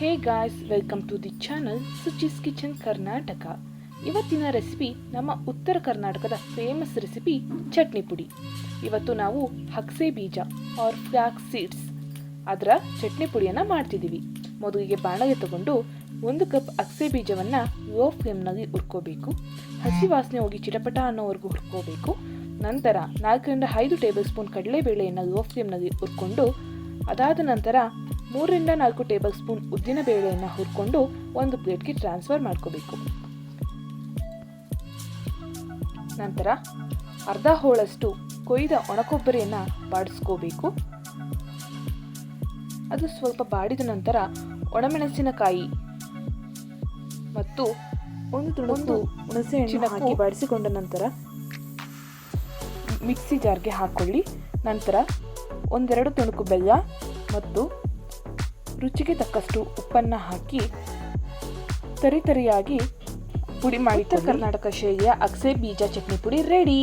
Hey guys welcome to the channel Suchi's kitchen Karnataka ಇವತ್ತಿನ recipe ನಮ್ಮ ಉತ್ತರ ಕರ್ನಾಟಕದ ಫೇಮಸ್ ರೆಸಿಪಿ ಚಟ್ನಿ ಪುಡಿ. ಇವತ್ತು ನಾವು ಹಕ್ಸೆ ಬೀಜ ಆರ್ ಫ್ಲಾಕ್ಸ್ ಸೀಡ್ಸ್ ಅದರ ಚಟ್ನಿ ಪುಡಿಯನ್ನು ಮಾಡ್ತಿದ್ದೀವಿ. ಮೊದಲಿಗೆ ಬಾಣಲೆ ತಗೊಂಡು ಒಂದು ಕಪ್ ಅಕ್ಸೆ ಬೀಜವನ್ನು ಲೋ ಫ್ಲೇಮ್ನಲ್ಲಿ ಹುರ್ಕೋಬೇಕು. ಹಸಿ ವಾಸನೆ ಹೋಗಿ ಚಿಟಪಟ ಅನ್ನೋವರೆಗೂ ಹುರ್ಕೋಬೇಕು. ನಂತರ ನಾಲ್ಕರಿಂದ ಐದು ಟೇಬಲ್ ಸ್ಪೂನ್ ಕಡಲೆಬೇಳೆಯನ್ನು ಲೋ ಫ್ಲೇಮ್ನಲ್ಲಿ ಹುರ್ಕೊಂಡು ಅದಾದ ನಂತರ ಮೂರರಿಂದ ನಾಲ್ಕು ಟೇಬಲ್ ಸ್ಪೂನ್ ಉದ್ದಿನ ಬೇಳೆಯನ್ನು ಹುರ್ಕೊಂಡು ಒಂದು ಪ್ಲೇಟ್ಗೆ ಟ್ರಾನ್ಸ್ಫರ್ ಮಾಡ್ಕೋಬೇಕು. ನಂತರ ಅರ್ಧ ಹೋಳಷ್ಟು ಕೊಯ್ದ ಒಣಕೊಬ್ಬರಿಯನ್ನು ಬಾಡಿಸ್ಕೋಬೇಕು. ಅದು ಸ್ವಲ್ಪ ಬಾಡಿದ ನಂತರ ಒಣಮೆಣಸಿನಕಾಯಿ ಮತ್ತು ಒಂದು ತುಣುಕು ಹುಣಸೆ ಹಣ್ಣು ಹಾಕಿ ಬಾಡಿಸಿಕೊಂಡ ನಂತರ ಮಿಕ್ಸಿ ಜಾರ್ಗೆ ಹಾಕ್ಕೊಳ್ಳಿ ನಂತರ ಒಂದೆರಡು ತುಣುಕು ಬೆಲ್ಲ ಮತ್ತು ರುಚಿಗೆ ತಕ್ಕಷ್ಟು ಉಪ್ಪನ್ನು ಹಾಕಿ ತರಿತರಿಯಾಗಿ ಪುಡಿ ಮಾಡಿ ಕರ್ನಾಟಕ ಶೈಲಿಯ ಅಗಸೆ ಬೀಜ ಚಟ್ನಿ ಪುಡಿ ರೆಡಿ.